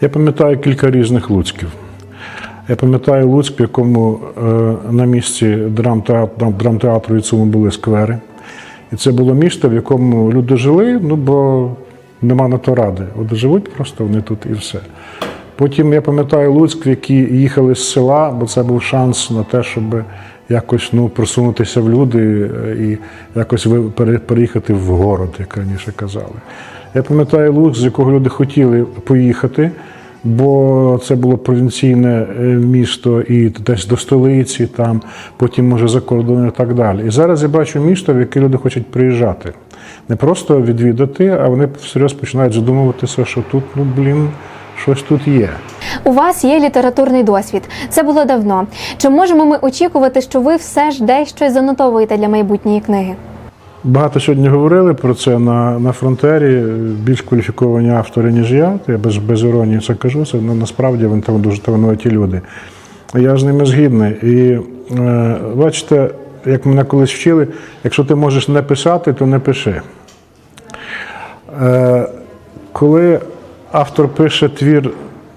Я пам'ятаю кілька різних Луцьків. Я пам'ятаю Луцьк, в якому е, на місці драмтеатру, і цьому були сквери. І це було місто, в якому люди жили, ну бо нема на то ради. От живуть просто вони тут і все. Потім я пам'ятаю Луцьк, який їхали з села, бо це був шанс на те, щоб якось ну, просунутися в люди е, і якось переїхати в город, як раніше казали. Я пам'ятаю Луцьк, з якого люди хотіли поїхати, бо це було провінційне е, місто і десь до столиці, там, потім, може, за кордон і так далі. І зараз я бачу місто, в яке люди хочуть приїжджати. Не просто відвідати, а вони всерйоз починають задумуватися, що тут, ну блін, щось тут є. У вас є літературний досвід. Це було давно. Чи можемо ми очікувати, що ви все ж дещо занотовуєте для майбутньої книги? Багато сьогодні говорили про це на, на фронтері. Більш кваліфіковані автори, ніж я. Я без, без іронії це кажу. Це ну, насправді вони там дуже талановиті люди. Я з ними згідний. І е, бачите, як мене колись вчили, якщо ти можеш не писати, то не пиши. Е, коли автор пише твір,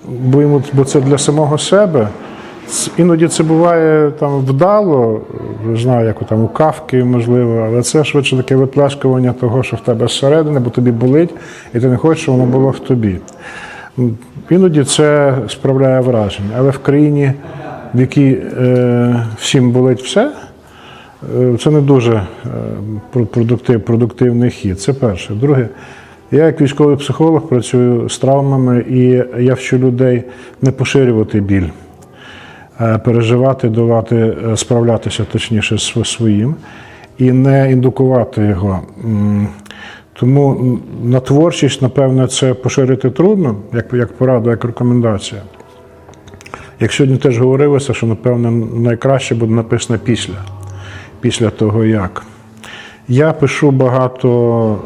бо, йому, бо це для самого себе, іноді це буває там вдало, не знаю, як там у кавки, можливо, але це швидше таке виплескування того, що в тебе зсередини, бо тобі болить, і ти не хочеш, щоб воно було в тобі. Іноді це справляє враження. Але в країні, в якій е, всім болить все, Е, Це не дуже е, продуктив, продуктивний хід. Це перше. Друге, я як військовий психолог працюю з травмами, і я вчу людей не поширювати біль, переживати, давати, е, справлятися точніше з своїм і не індукувати його. Тому на творчість, напевне, це поширити трудно, як, як порада, як рекомендація. Як сьогодні теж говорилося, що напевне найкраще буде написано після, після того як. Я пишу багато,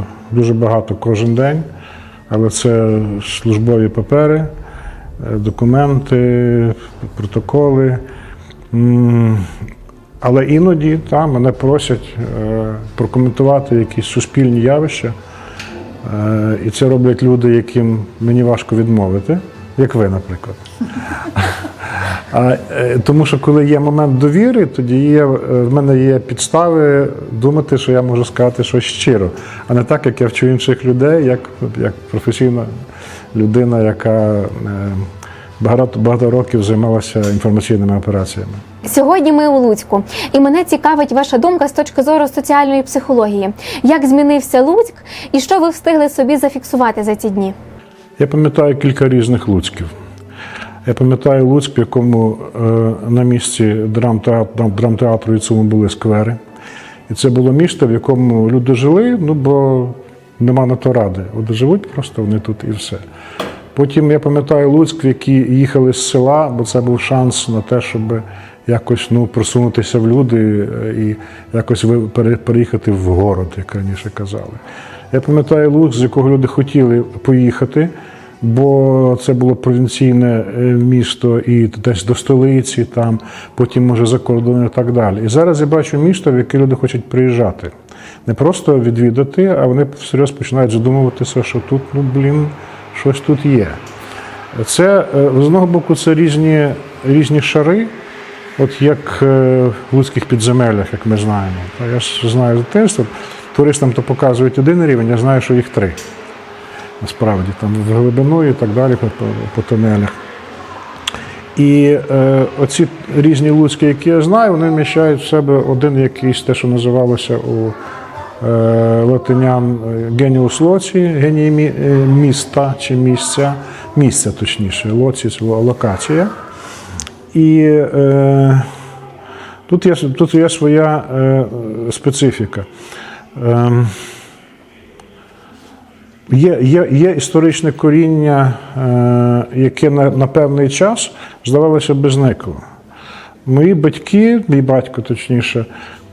е, дуже багато кожен день, але це службові папери, е, документи, протоколи. Але іноді там мене просять е, прокоментувати якісь суспільні явища. Е, І це роблять люди, яким мені важко відмовити, як ви, наприклад. А, е, тому що коли є момент довіри, тоді є, е, в мене є підстави думати, що я можу сказати щось щиро, а не так, як я вчу інших людей, як, як професійна людина, яка е, багато, багато років займалася інформаційними операціями. Сьогодні ми у Луцьку, і мене цікавить ваша думка з точки зору соціальної психології. Як змінився Луцьк, і що ви встигли собі зафіксувати за ці дні? Я пам'ятаю кілька різних Луцьків. Я пам'ятаю Луцьк, в якому е, на місці драмтеатру, і цьому були сквери. І це було місто, в якому люди жили, ну бо нема на то ради. От живуть просто вони тут і все. Потім я пам'ятаю Луцьк, який їхали з села, бо це був шанс на те, щоб якось ну, просунутися в люди е, і якось переїхати в город, як раніше казали. Я пам'ятаю Луцьк, з якого люди хотіли поїхати, бо це було провінційне е, місто і десь до столиці, там, потім, може, за кордон і так далі. І зараз я бачу місто, в яке люди хочуть приїжджати. Не просто відвідати, а вони всерйоз починають задумуватися, що тут, ну блін, щось тут є. Це е, з одного боку, це різні, різні шари, от як е, в луцьких підземеллях, як ми знаємо. Я ж знаю з дитинства, туристам то показують один рівень, я знаю, що їх три. Насправді, там в глибину і так далі по, по, тунелях. І е, оці різні луцькі, які я знаю, вони вміщають в себе один якийсь те, що називалося у е, латинян е, геніус лоці, геній мі- е, міста чи місця, місця точніше, лоці це локація. І е, тут, є, тут є своя е, специфіка. Ем, Є, є, є історичне коріння, е, яке на, на певний час здавалося би зникло. Мої батьки, мій батько точніше,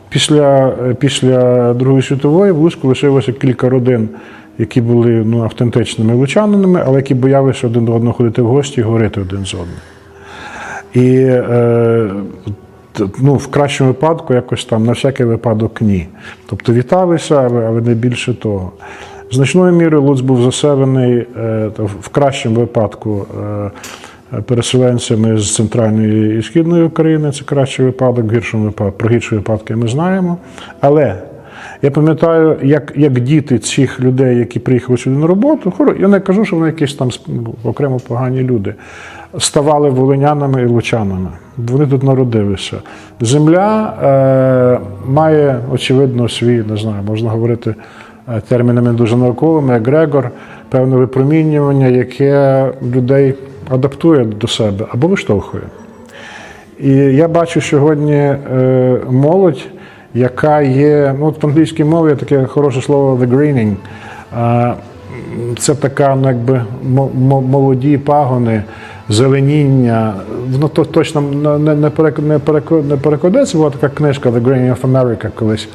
після, е, після Другої світової в Луцьку лишилося кілька родин, які були ну, автентичними лучанинами, але які боялися один до одного ходити в гості і говорити один з одним. І е, ну, в кращому випадку якось там на всякий випадок ні. Тобто віталися, але, але не більше того. Значною мірою Луцьк був заселений е, в кращому випадку е, переселенцями з центральної і східної України. Це кращий випадок, гіршому випадку, про гірші випадки ми знаємо. Але я пам'ятаю, як, як діти цих людей, які приїхали сюди на роботу, я не кажу, що вони якісь там окремо погані люди, ставали волинянами і лучанами. Вони тут народилися. Земля е, має, очевидно, свій, не знаю, можна говорити термінами дуже науковими, егрегор, певне випромінювання, яке людей адаптує до себе або виштовхує. І я бачу сьогодні е, молодь, яка є, ну в англійській мові таке хороше слово the greening. Це така, ну, якби мо- мо- молоді пагони, зеленіння. Воно то точно не, не, перек- не, не перекладеться. Була така книжка The Greening of America колись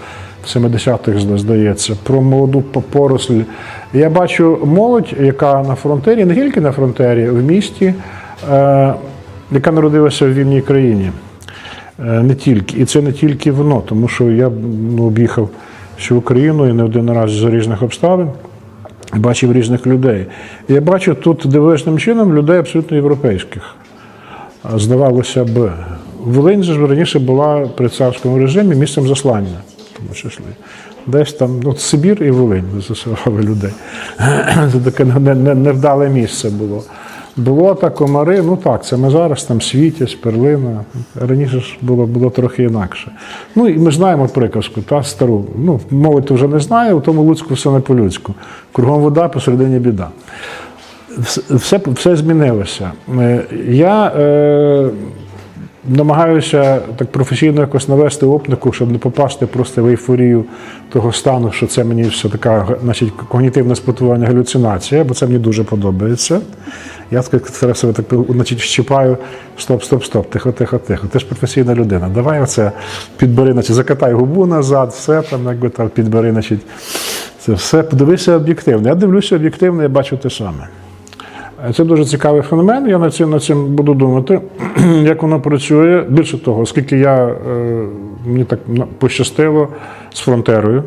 70-х, зда- здається, про молоду по- поросль. Я бачу молодь, яка на фронтері, не тільки на фронтері, в місті, е, яка народилася в вільній країні. Е, Не тільки, і це не тільки воно, тому що я ну, об'їхав всю Україну і не один раз за різних обставин. Бачив різних людей. Я бачу тут дивовижним чином людей абсолютно європейських. Здавалося б, Волинь же раніше була при царському режимі місцем заслання, тому числі. Десь там, ну, Сибір і Волинь засилали людей. Це таке не- не- невдале місце було. Болота, комари, ну так, це ми зараз там світязь, перлина. Раніше ж було, було трохи інакше. Ну і ми знаємо приказку, та стару. Ну, мови то вже не знаю, у тому Луцьку все не по-людську. Кругом вода, посередині біда. Все, все змінилося. Е, Я е, намагаюся так професійно якось навести оптику, щоб не попасти просто в ейфорію того стану, що це мені все така значить, когнітивне спотування галюцинація, бо це мені дуже подобається. Я так зараз себе так значить, щипаю, стоп, стоп, стоп, тихо, тихо, тихо. Ти ж професійна людина. Давай оце підбери, значить, закатай губу назад, все там, якби там підбери, значить, це все. Подивися об'єктивно. Я дивлюся об'єктивно, я бачу те саме. Це дуже цікавий феномен. Я над цим, над цим буду думати, як воно працює. Більше того, оскільки я, е, мені так пощастило з фронтерою,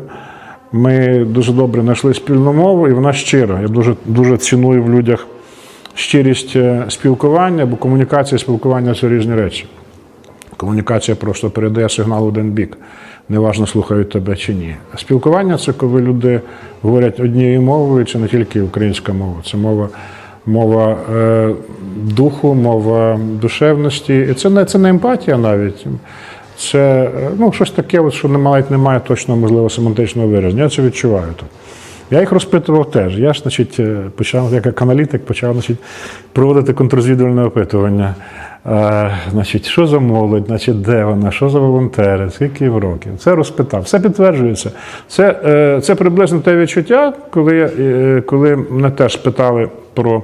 ми дуже добре знайшли спільну мову, і вона щира. Я дуже, дуже ціную в людях щирість е, спілкування, бо комунікація і спілкування це різні речі. Комунікація просто передає сигнал один бік. Неважно, слухають тебе чи ні. А спілкування це коли люди говорять однією мовою, це не тільки українська мова, це мова, мова е, духу, мова душевності. І це не, це не емпатія навіть. Це е, ну, щось таке, от, що немає, немає точно можливо семантичного вираження. Я це відчуваю тут. Я їх розпитував теж. Я ж, значить, е, почав, як аналітик, почав значить, проводити контррозвідувальне опитування. Е, значить, що за молодь, значить, де вона, що за волонтери, скільки їм років. Це розпитав. Все підтверджується. Це, це приблизно те відчуття, коли, коли мене теж питали про,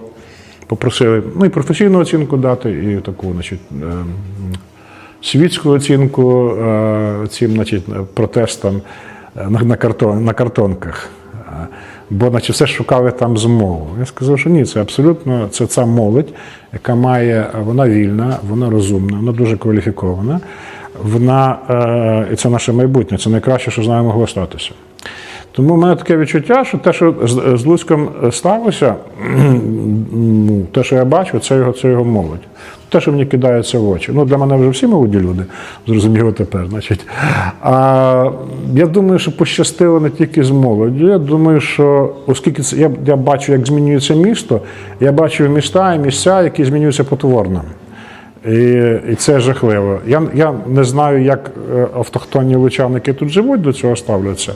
попросили ну, і професійну оцінку дати, і таку, значить. е, світську оцінку е, цим значить, протестам е, на, картон, на картонках. Бо значить, все шукали там змову. Я сказав, що ні, це абсолютно це ця молодь, яка має, вона вільна, вона розумна, вона дуже кваліфікована. Вона, і це наше майбутнє, це найкраще, що з нами могло статися. Тому в мене таке відчуття, що те, що з, Луцьком сталося, ну, те, що я бачу, це його, це його молодь. Те, що мені кидається в очі. Ну, для мене вже всі молоді люди, зрозуміло тепер. Значить. А, я думаю, що пощастило не тільки з молоддю. Я думаю, що оскільки це, я, я бачу, як змінюється місто, я бачу міста і місця, які змінюються потворно. І, і це жахливо. Я, я не знаю, як е, автохтонні лучани, які тут живуть, до цього ставляться.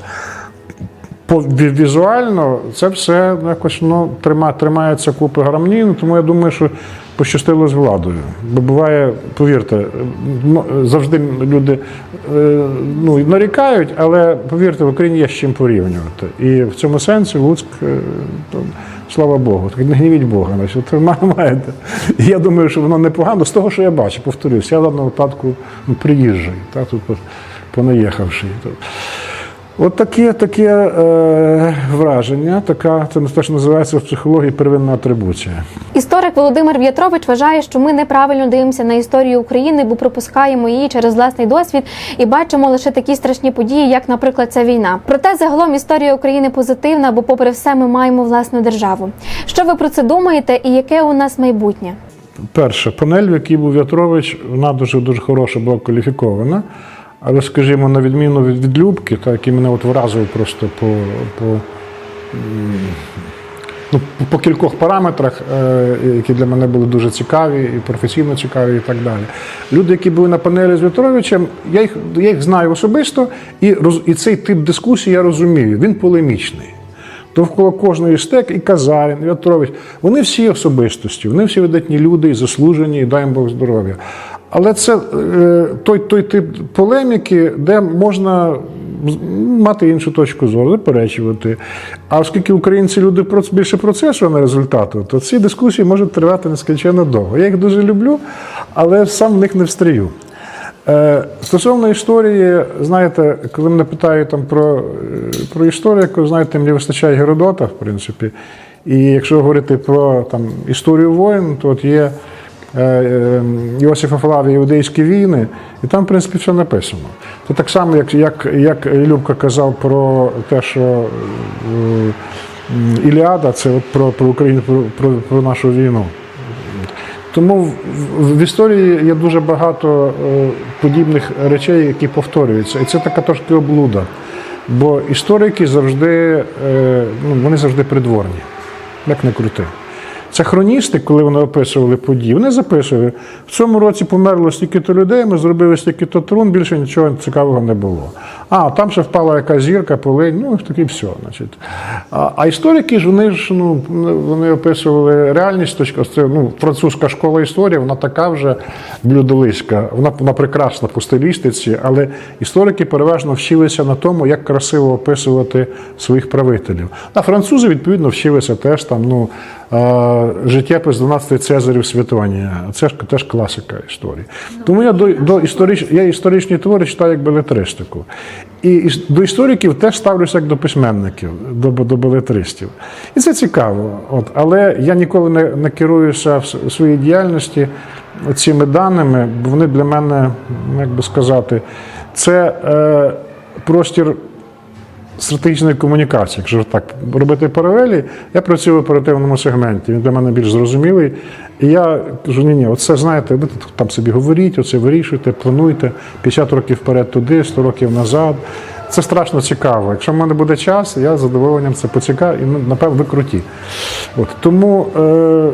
Візуально це все якось ну, трима, тримається купи грамнін, тому я думаю, що пощастило з владою. Бо буває, повірте, завжди люди е, ну, нарікають, але повірте, в Україні є з чим порівнювати. І в цьому сенсі Луцьк, е, слава Богу, так не гнівіть Бога. Значить, маєте. І я думаю, що воно непогано з того, що я бачу, повторюсь, я в даному випадку ну, приїжджий, так, тут понаїхавши. От таке, таке е, враження, така, це те, що називається в психології первинна атрибуція. Історик Володимир В'ятрович вважає, що ми неправильно дивимося на історію України, бо пропускаємо її через власний досвід і бачимо лише такі страшні події, як, наприклад, ця війна. Проте загалом історія України позитивна, бо, попри все, ми маємо власну державу. Що ви про це думаєте, і яке у нас майбутнє? Перше, панель, в якій був В'ятрович, вона дуже дуже хороша була кваліфікована. Але, скажімо, на відміну від, від Любки, та, який мене от вразив просто по, по, ну, по кількох параметрах, е, які для мене були дуже цікаві, і професійно цікаві, і так далі. Люди, які були на панелі з В'ятровичем, я їх, я їх знаю особисто, і, роз, і цей тип дискусії я розумію. Він полемічний. Довкола кожної стек і Казарін, і В'ятрович. Вони всі особистості, вони всі видатні люди і заслужені, і дай їм Бог здоров'я. Але це е, той, той тип полеміки, де можна мати іншу точку зору, заперечувати. А оскільки українці люди більше процесу, а не результату, то ці дискусії можуть тривати нескінченно довго. Я їх дуже люблю, але сам в них не встрію. Е, Стосовно історії, знаєте, коли мене питають там про, е, про історію, знаєте, мені вистачає Геродота, в принципі. І якщо говорити про там, історію воїн, то от є Йосифа Флавія Іудейські війни, і там, в принципі, все написано. Це так само, як, як, як Любка казав про те, що е, Іліада це от про, про Україну, про, про, про нашу війну. Тому в, історії є дуже багато е, подібних речей, які повторюються. І це така трошки облуда. Бо історики завжди, е, ну, вони завжди придворні, як не крути. Це хроністи, коли вони описували події, вони записували, в цьому році померло стільки-то людей, ми зробили стільки-то трун, більше нічого цікавого не було. А, там ще впала якась зірка, полинь, ну таке все. Значить. А, а історики ж вони ж ну, вони описували реальність точка. Це ну, французька школа історії, вона така вже блюдолиська, вона, вона прекрасна по стилістиці, але історики переважно вчилися на тому, як красиво описувати своїх правителів. А французи, відповідно, вчилися теж там, ну, життєпис 12 Цезарів Святонія. Це ж теж класика історії. Тому я до, до історич, я історичні твори читаю як белетристику. І до істориків теж ставлюся як до письменників, до, до балетристів. І це цікаво. От. Але я ніколи не, не керуюся в своїй діяльності цими даними, бо вони для мене, ну, як би сказати, це е, простір стратегічної комунікації, якщо так робити паралелі, я працюю в оперативному сегменті. Він для мене більш зрозумілий. І я кажу, ні, ні, оце знаєте, ви там собі говоріть, оце вирішуйте, плануйте 50 років вперед туди, 100 років назад. Це страшно цікаво. Якщо в мене буде час, я з задоволенням це поцікаю і ну, напевно ви круті. От тому е,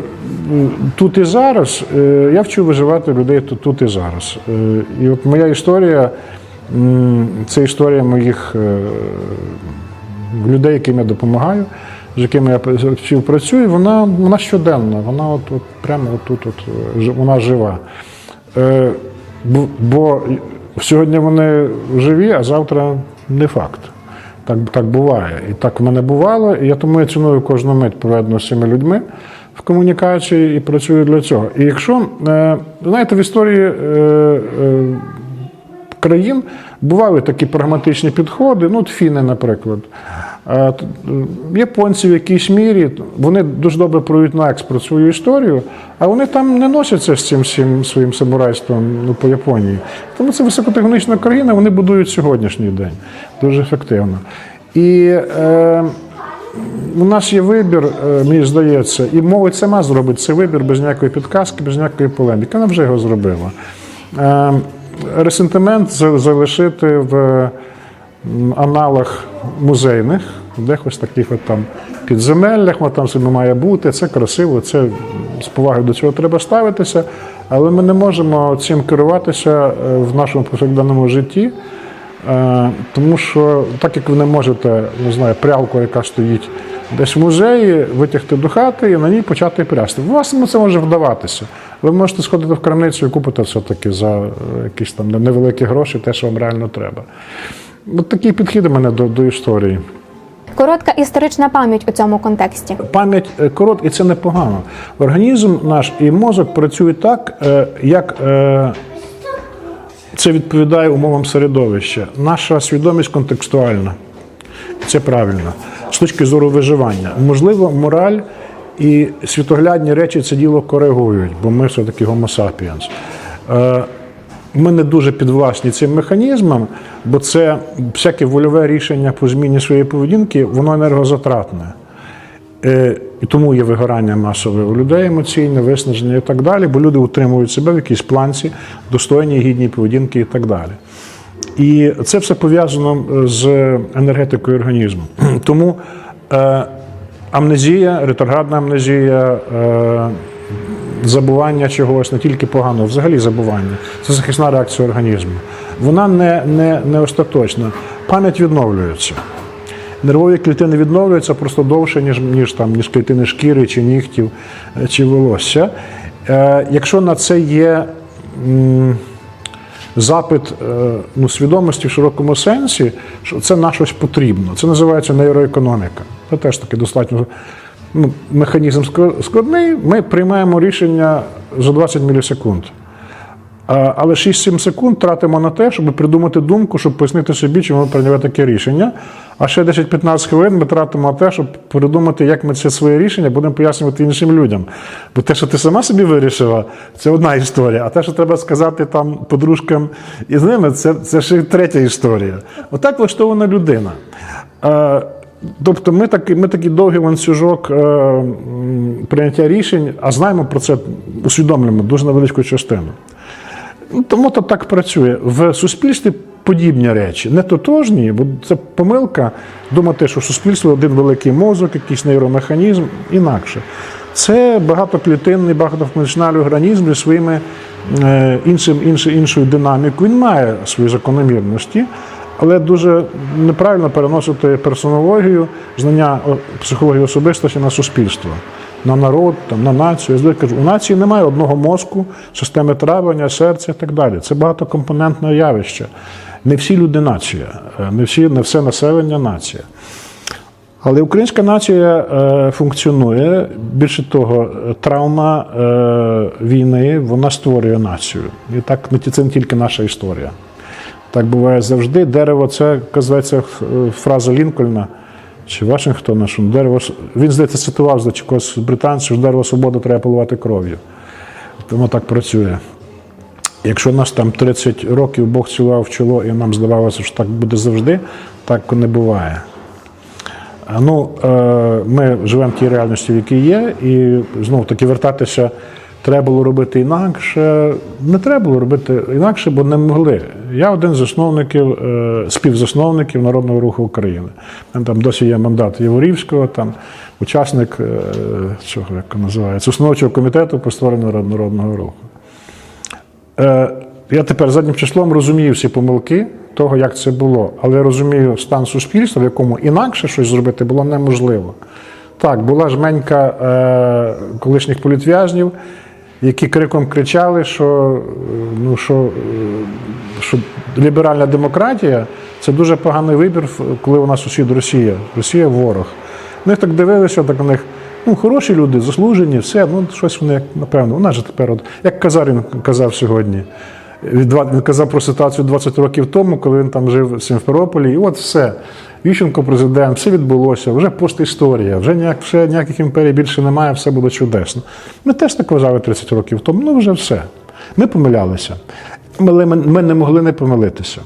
тут і зараз е, я вчу виживати людей тут, тут і зараз. Е, і от моя історія. Це історія моїх е, людей, яким я допомагаю, з якими я співпрацюю, вона, вона щоденна, вона от, от прямо отут, от, е, вона жива. Е, бо, сьогодні вони живі, а завтра не факт. Так, так буває. І так в мене бувало, і я тому я ціную кожну мить проведену з цими людьми в комунікації і працюю для цього. І якщо, знаєте, в історії країн бували такі прагматичні підходи, ну, от фіни, наприклад. Японці в якійсь мірі вони дуже добре проводять на експорт свою історію, а вони там не носяться з цим всім своїм самурайством ну, по Японії. Тому це високотехнологічна країна, вони будують сьогоднішній день дуже ефективно. І е, у нас є вибір, е, мені здається, і молодь сама зробить цей вибір без ніякої підказки, без ніякої полеміки. Вона вже його зробила. Е, Ресентимент залишити в аналах музейних, дехось таких от там підземеллях, воно там собі має бути. Це красиво, це з повагою до цього треба ставитися, але ми не можемо цим керуватися е, в нашому повсякденному житті. Е, Тому що так як ви не можете, не знаю, прялку, яка стоїть десь в музеї, витягти до хати і на ній почати прясти. Вас це може вдаватися. Ви можете сходити в крамницю і купити все-таки за е, якісь там невеликі гроші, те, що вам реально треба. От такий підхід у мене до, до історії. Коротка історична пам'ять у цьому контексті. Пам'ять е, коротка, і це непогано. Організм наш і мозок працюють так, е, як це відповідає умовам середовища. Наша свідомість контекстуальна. Це правильно. З точки зору виживання. Можливо, мораль і світоглядні речі це діло коригують, бо ми все-таки homo sapiens. Е, Ми не дуже підвласні цим механізмам, бо це всяке вольове рішення по зміні своєї поведінки, воно енергозатратне. Е, І тому є вигорання масове у людей емоційне, виснаження і так далі, бо люди утримують себе в якійсь планці, достойній, гідній поведінки і так далі. І це все пов'язано з енергетикою організму. Тому е, амнезія, ретроградна амнезія, е, забування чогось, не тільки поганого, взагалі забування. Це захисна реакція організму. Вона не, не, не остаточна. Пам'ять відновлюється. Нервові клітини відновлюються просто довше, ніж, ніж, там, ніж клітини шкіри, чи нігтів, е, чи волосся. Е, якщо на це є м, запит е, ну, свідомості в широкому сенсі, що це на щось потрібно. Це називається нейроекономіка. Це теж таки достатньо ну, механізм скла- складний. Ми приймаємо рішення за 20 мілісекунд. Але 6-7 секунд тратимо на те, щоб придумати думку, щоб пояснити собі, чому ми прийняли таке рішення. А ще 10-15 хвилин ми тратимо на те, щоб придумати, як ми це своє рішення будемо пояснювати іншим людям. Бо те, що ти сама собі вирішила, це одна історія. А те, що треба сказати там подружкам і з ними, це, це ще третя історія. Отак влаштована людина. Тобто ми такий, ми такий довгий ланцюжок е, прийняття рішень, а знаємо про це, усвідомлюємо дуже невеличку частину. Ну, Тому то так працює. В суспільстві подібні речі, не тотожні, бо це помилка думати, що суспільство один великий мозок, якийсь нейромеханізм, інакше. Це багатоклітинний, багатофункціональний організм зі своїми е, іншим, іншою, іншою динамікою. Він має свої закономірності, але дуже неправильно переносити персонологію, знання психології особистості на суспільство на народ, там, на націю. Я кажу, у нації немає одного мозку, системи травлення, серця і так далі. Це багатокомпонентне явище. Не всі люди нація, е, не, всі, не все населення нація. Але українська нація е, функціонує. Більше того, травма е, війни вона створює націю. І так це не тільки наша історія. Так буває завжди. Дерево це казається фраза Лінкольна чи Вашингтона, що дерево він здається цитував за чогось британців, що дерево свободи треба поливати кров'ю. Тому так працює. Якщо нас там 30 років Бог цілував в чоло, і нам здавалося, що так буде завжди, так не буває. Ну, е, ми живемо в тій реальності, в якій є, і знову таки вертатися треба було робити інакше. Не треба було робити інакше, бо не могли. Я один з засновників, е, співзасновників Народного руху України. Там досі є мандат Яворівського, там учасник е, цього, як називається, установчого комітету по створенню народного руху. Е, я тепер заднім числом розумію всі помилки того, як це було, але я розумію стан суспільства, в якому інакше щось зробити було неможливо. Так, була жменька е, колишніх політв'язнів, які криком кричали, що, ну, що, що ліберальна демократія це дуже поганий вибір, коли у нас сусід Росія. Росія ворог. Вони так дивилися, так у них. Ну, хороші люди, заслужені, все, ну щось вони, напевно, у нас же тепер, от, як Казарін казав сьогодні, він казав про ситуацію 20 років тому, коли він там жив в Сімферополі, і от все. Ющенко президент, все відбулося, вже постісторія, вже ніяк, вже ніяких імперій більше немає, все було чудесно. Ми теж так вважали 30 років тому, ну вже все. Ми помилялися. Але ми, не могли не помилитися.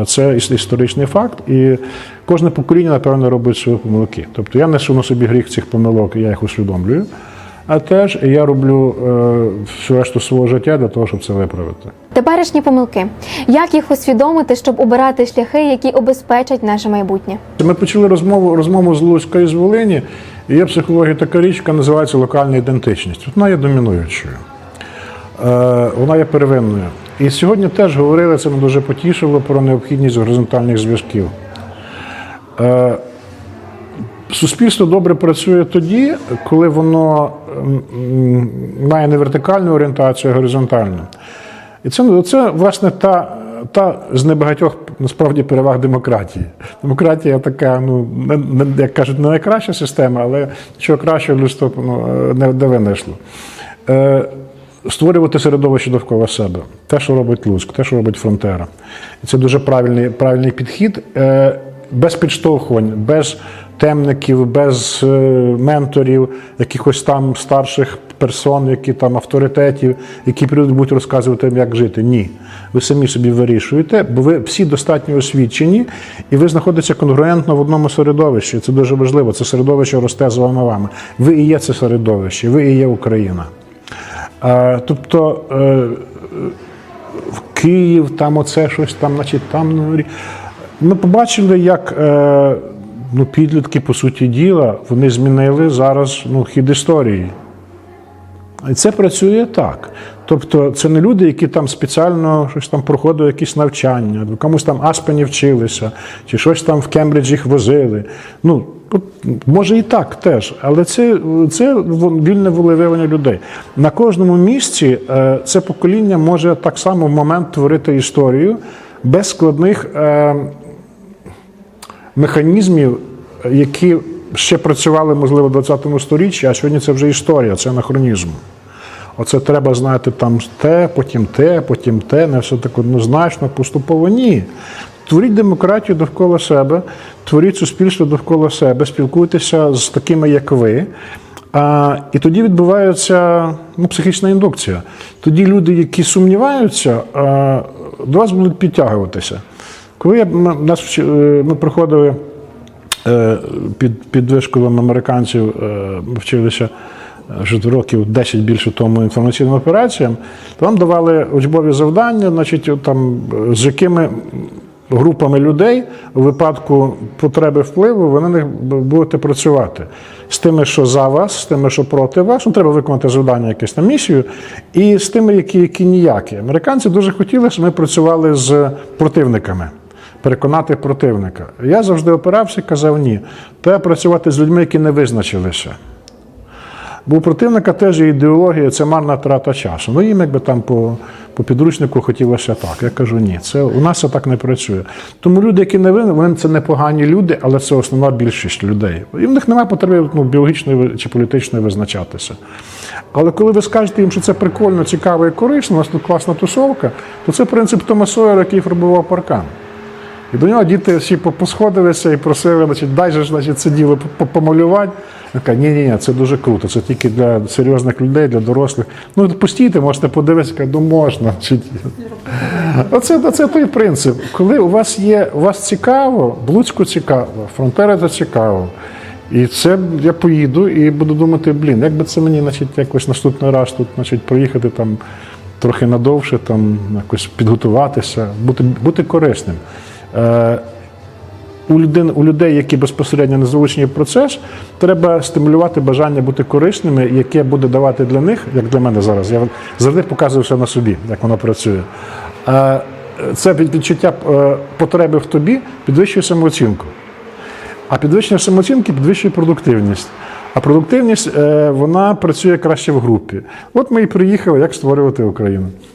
Е, Це іс- історичний факт, і кожне покоління, напевно, робить свої помилки. Тобто я несу на собі гріх цих помилок, і я їх усвідомлюю. А теж я роблю е, всю решту свого життя для того, щоб це виправити. Теперішні помилки. Як їх усвідомити, щоб обирати шляхи, які обезпечать наше майбутнє? Ми почали розмову, розмову з Луцька і з Волині, і є в психології така річ, яка називається локальна ідентичність. Вона є домінуючою, е, вона є первинною. І сьогодні теж говорили, це мене дуже потішило про необхідність горизонтальних зв'язків. Суспільство добре працює тоді, коли воно має не вертикальну орієнтацію, а горизонтальну. І це, це власне, та, та з небагатьох насправді переваг демократії. Демократія така, ну, не, як кажуть, не найкраща система, але нічого кращого людство ну, не, не винайшло. Е, створювати середовище довкола себе. Те, що робить Луцьк, те, що робить Фронтера. І це дуже правильний, правильний підхід. Е, без підштовхувань, без темників, без е, менторів, якихось там старших персон, які там авторитетів, які прийдуть будуть розказувати як жити. Ні. Ви самі собі вирішуєте, бо ви всі достатньо освічені, і ви знаходитеся конгруентно в одному середовищі. Це дуже важливо. Це середовище росте з вами вами. Ви і є це середовище, ви і є Україна. Е, Тобто е, в Київ, там оце щось там, значить, там. Ми побачили, як ну, підлітки, по суті діла, вони змінили зараз ну, хід історії. І це працює так. Тобто це не люди, які там спеціально щось там проходили якісь навчання, комусь там Аспені вчилися, чи щось там в Кембриджі їх возили. Ну, може і так теж, але це, це вільне волевиявлення людей. На кожному місці е, це покоління може так само в момент творити історію без складних е, механізмів, які ще працювали, можливо, в 20 сторіччі, а сьогодні це вже історія, це анахронізм. Оце треба знати там те, потім те, потім те, не все так однозначно, поступово ні. Творіть демократію довкола себе, творіть суспільство довкола себе, спілкуйтеся з такими, як ви. А, і тоді відбувається ну, психічна індукція. Тоді люди, які сумніваються, а, до вас будуть підтягуватися. Коли я, м- нас, вчи- е, ми проходили е, під, під вишколом американців, е, ми вчилися е, вже років 10 більше тому інформаційним операціям, то нам давали учбові завдання, значить, там, е, з якими групами людей у випадку потреби впливу ви на них будете працювати. З тими, що за вас, з тими, що проти вас, ну, треба виконати завдання якесь на місію, і з тими, які, які ніякі. Американці дуже хотіли, щоб ми працювали з противниками переконати противника. Я завжди опирався і казав ні. Треба працювати з людьми, які не визначилися. Бо у противника теж є ідеологія, це марна трата часу. Ну їм якби там по, по підручнику хотілося так. Я кажу, ні, це у нас це так не працює. Тому люди, які не винні, вони це непогані люди, але це основна більшість людей. І в них немає потреби ну, біологічної чи політичної визначатися. Але коли ви скажете їм, що це прикольно, цікаво і корисно, у нас тут класна тусовка, то це принцип Тома Сойера, який фарбував паркан. І до нього діти всі посходилися і просили, значить, дай же значить, це діло помалювати. Він каже, ні, ні, ні, це дуже круто, це тільки для серйозних людей, для дорослих. Ну, постійте, можете подивитися, каже, ну можна. Оце, оце той принцип. Коли у вас є, у вас цікаво, Блуцьку цікаво, Фронтера це цікаво. І це я поїду і буду думати, блін, як би це мені значить, якось наступний раз тут значить, проїхати там трохи надовше, там, якось підготуватися, бути, бути корисним. Е, у, людей, у людей, які безпосередньо не залучені в процес, треба стимулювати бажання бути корисними, яке буде давати для них, як для мене зараз. Я завжди показую все на собі, як воно працює. Е, Це відчуття е, потреби в тобі підвищує самооцінку. А підвищення самооцінки підвищує продуктивність. А продуктивність вона працює краще в групі. От ми і приїхали, як створювати Україну.